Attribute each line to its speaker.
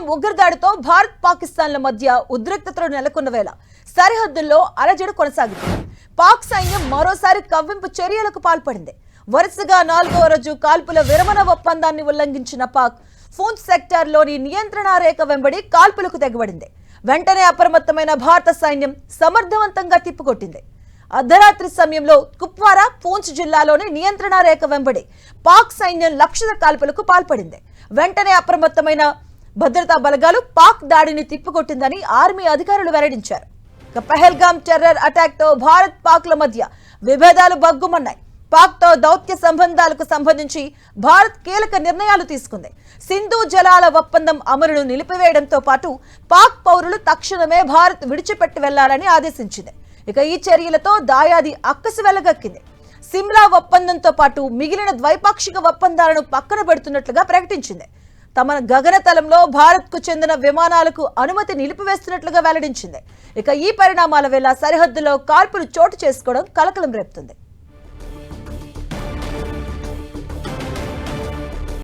Speaker 1: ఇస్లాం ఉగ్రదాడితో భారత్ పాకిస్తాన్ల మధ్య ఉద్రిక్తతలు నెలకొన్న వేళ సరిహద్దుల్లో అలజడి కొనసాగుతుంది. పాక్ సైన్యం మరోసారి కవ్వింపు చర్యలకు పాల్పడింది. వరుసగా నాలుగవ రోజు కాల్పుల విరమణ ఒప్పందాన్ని ఉల్లంఘించిన పాక్ ఫూంచ్ సెక్టార్లోని నియంత్రణ రేఖ వెంబడి కాల్పులకు తెగబడింది. వెంటనే అప్రమత్తమైన భారత సైన్యం సమర్థవంతంగా తిప్పుకొట్టింది. అర్ధరాత్రి సమయంలో కుప్వారా పూంచ్ జిల్లాలోని నియంత్రణ రేఖ వెంబడి పాక్ సైన్యం లక్షణ కాల్పులకు పాల్పడింది. వెంటనే అప్రమత్తమైన భద్రతా బలగాలు పాక్ దాడిని తిప్పికొట్టిందని ఆర్మీ అధికారులు వెల్లడించారు. పహల్గామ్ టెర్రర్ అటాక్తో భారత్ పాక్ ల మధ్య విభేదాలు బగ్గుమన్నాయి పాక్తో దౌత్య సంబంధాలకు సంబంధించి భారత్ కీలక నిర్ణయాలు తీసుకుంది. సింధు జలాల ఒప్పందం అమలును నిలిపివేయడంతో పాటు పాక్ పౌరులు తక్షణమే భారత్ విడిచిపెట్టి వెళ్ళాలని ఆదేశించింది. ఇక ఈ చర్యలతో దాయాది అక్కసి వెలగక్కింది. సిమ్లా ఒప్పందంతో పాటు మిగిలిన ద్వైపాక్షిక ఒప్పందాలను పక్కన పెడుతున్నట్లుగా ప్రకటించింది. తమ గగనతలంలో భారత్కు చెందిన విమానాలకు అనుమతి నిలిపివేస్తున్నట్లుగా వెల్లడించింది. ఇక ఈ పరిణామాల వేళ సరిహద్దులో కాల్పులు చోటు చేసుకోవడం కలకలం రేపుతుంది.